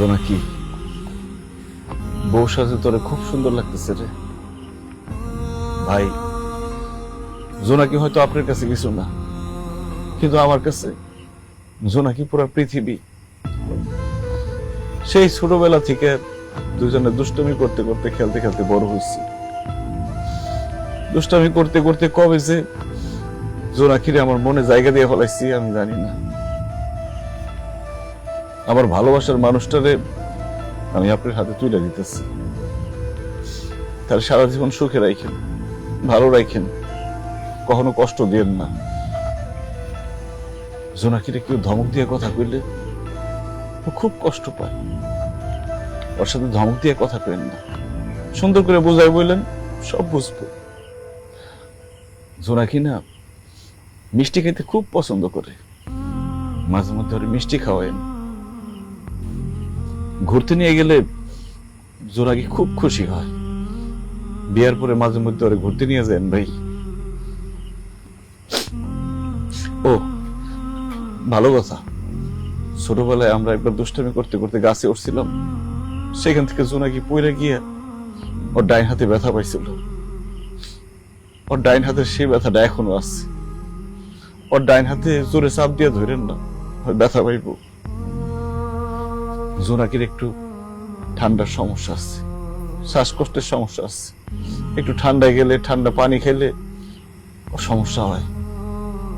জোনাকি বউ সাজে তোরে খুব সুন্দর লাগতেছে রে। ভাই, জোনাকি হয়তো আপনার কাছে কিছু না, কিন্তু আমার কাছে জোনাকি পুরো পৃথিবী। সেই ছোটবেলা থেকে দুজনে দুষ্টমি করতে করতে, খেলতে খেলতে বড় হয়েছি। দুষ্টামি করতে করতে কবে যে জোনাকিরে আমার মনে জায়গা দিয়ে ফলাইছি, আমি জানি না। আমার ভালোবাসার মানুষটারে আমি আপনার হাতে তুলে দিতেছি। তার সারা জীবন সুখে রাখেন ভালো রাখেন কখনো কষ্ট দিয়েন না। জোনাকিরে কেউ ধমক দিয়ে কথা কইলে ও খুব কষ্ট পায়। ওর সাথে ধমক দিয়ে কথা কইেন না। সুন্দর করে বোঝাই বললেন, সব বুঝব। জোনাকি না মিষ্টি খেতে খুব পছন্দ করে। মাঝে মধ্যে মিষ্টি খাওয়ায়েন। ঘুরতে নিয়ে গেলে জোনাকি খুব খুশি হয়। বিয়ার পরে মাঝে মধ্যে ওরে ঘুরতে নিয়ে যান ভাই। ও, ভালো কথা। ছোটবেলায় আমরা একবার দুষ্টামি করতে করতে গাছে উঠছিলাম। সেখান থেকে জোনাকি পড়ে গিয়ে ওর ডাইন হাতে ব্যথা পাইছিল। ওর ডাইন হাতের সেই ব্যথাটা এখনও আছে। ওর ডাইন হাতে জোরে চাপ দিয়ে ধরেন না, ব্যথা পাইব। জোনাকির একটু ঠান্ডার সমস্যা আছে, শ্বাসকষ্টের সমস্যা আছে। একটু ঠান্ডায় গেলে, ঠান্ডা পানি খেলে সমস্যা হয়।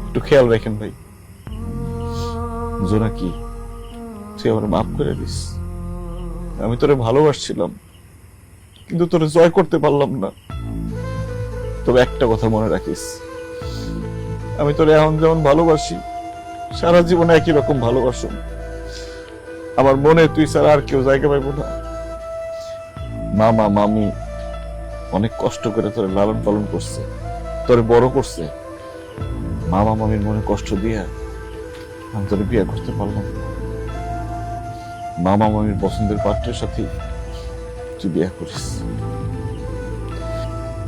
একটু খেয়াল রাখেন ভাই। জোনাকি, তুই আমার মাফ করে দিস। আমি তোরে ভালোবাসছিলাম, কিন্তু তোরে জয় করতে পারলাম না। তবে একটা কথা মনে রাখিস, আমি তোরে এখন যেমন ভালোবাসি, সারা জীবনে একই রকম ভালোবাসো আমার মনে তুই ছাড়া আর কেউ জায়গা পাইব না। মামা মামি অনেক কষ্ট করে তোরে লালন পালন করছে, তোরে বড় করছে। মামা মামির মনে কষ্ট দিয়ে আমি তোরে বিয়ে করতে পারলাম। মামা মামির পছন্দের পাত্রের সাথে তুই বিয়ে করিস।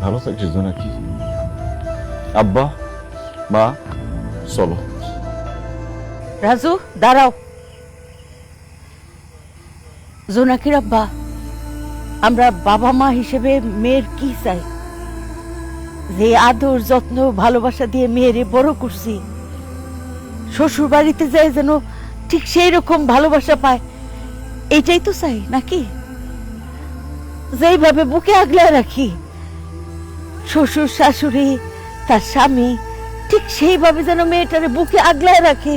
ভালো থাকিস নাকি? আব্বা, মা, চলো। রাজু, দাঁড়াও। জোনাকির আব্বা, আমরা বাবা মা হিসেবে মেয়ের কি চাই? যে আদর, যত্ন, ভালোবাসা দিয়ে মেয়েরে বড় করছি শ্বশুর বাড়িতে যায় যেন ঠিক সেই রকম ভালোবাসা পায় এইটাই তো চাই, নাকি? যেইভাবে বুকে আগলে রাখি, শ্বশুর, শাশুড়ি, তার স্বামী, ঠিক সেইভাবে যেন মেয়েটারে বুকে আগলায় রাখে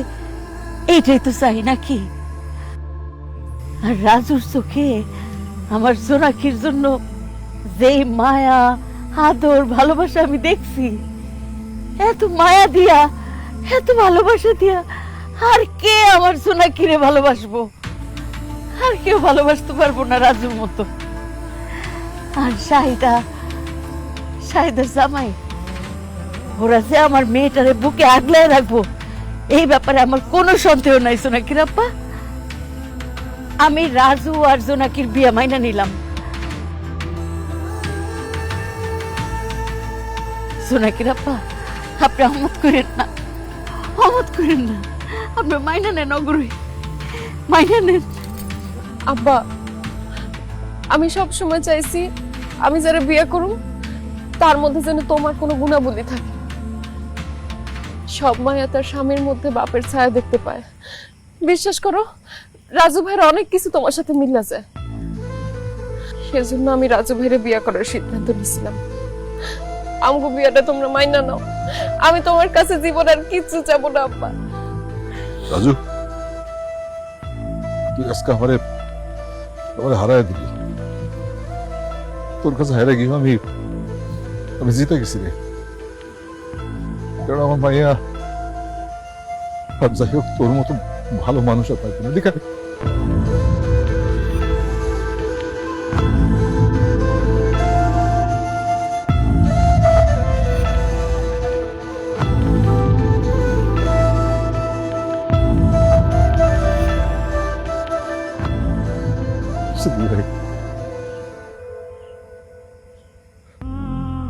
এইটাই তো চাই, নাকি? আর রাজুর চোখে আমার জোনাকির জন্য যে মায়া, আদর, ভালোবাসা আমি দেখছি, এত মায়া দিয়া, এত ভালোবাসা দিয়া আর কে আমার জোনাকিরে ভালোবাসবো? আর কেউ ভালোবাসতে পারব না রাজুর মতো। আর শাহিদা, শাহিদার জামাই, ওরা যে আমার মেয়েটারে বুকে আগলায় রাখব, এই ব্যাপারে আমার কোনো সন্দেহ নাই সোনাকির আপ্পা আমি রাজু আর জোনাকির বিয়ে মাইনা নিলাম। সোনাকির আপ্পা আপনি অমত করেন না। অমত করেন না। আপনি মাইনা নেন অগ্রহী। মাইনা নেন। আব্বা, আমি সব সময় চাইছি আমি যারা বিয়ে করুম, তার মধ্যে যেন তোমার কোনো গুণাবলী থাকে। সব মায়া তার স্বামীর মধ্যে বাপের ছায়া দেখতে পায়। বিশ্বাস করো রাজু ভাইয়ের অনেক কিছু তোমার সাথে মিলা যায় সেজন্য আমি রাজু ভাইয়ের বিয়ে করার সিদ্ধান্ত নিয়েছিলাম। আমগো বিয়েটা তোমরা মাইনা নাও। আমি তোমার কাছে জীবন আর কিচ্ছু চাবো না, আব্বা। রাজু, তুই আজকে আমারে আমারে হারায় দিলি। তোর কাছে হারায় গিয়ে আমি আমি জিতে গেছি রে। কারণ আমার মাইয়া, আর যাই হোক তোর মতো ভালো মানুষ আর পাইতো না। দেখা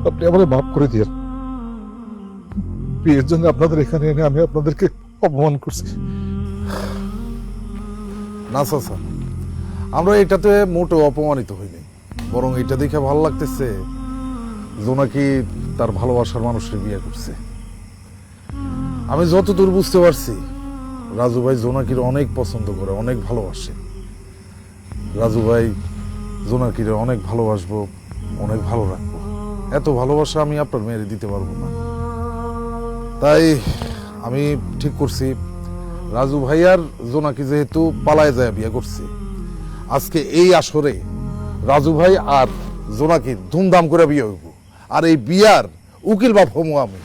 আপনি আমাদের মাফ করে দিয়ে বিয়ের জন্য আপনাদের এখানে এনে আমি আপনাদেরকে অপমান করছি। না চাচা আমরা এটাতে মোটেও অপমানিত হইনি। বরং এটা দেখে ভালো লাগতেছে জোনাকি তার ভালোবাসার মানুষের বিয়ে করছে। আমি যতদূর বুঝতে পারছি, রাজু ভাই জোনাকির অনেক পছন্দ করে, অনেক ভালোবাসে। রাজু ভাই জোনাকিরে অনেক ভালোবাসবো, অনেক ভালো রাখব। এত ভালোবাসা আমি আপনার মেয়েরে দিতে পারব না। তাই আমি ঠিক করছি রাজু ভাইয়ার জোনাকি যেহেতু পালায় যায় বিয়ে করছে, আজকে এই আসরে রাজু ভাই আর জোনাকি ধুমধাম করে বিয়ে হইব। আর এই বিয়ার উকিল বাপ হমু আমি।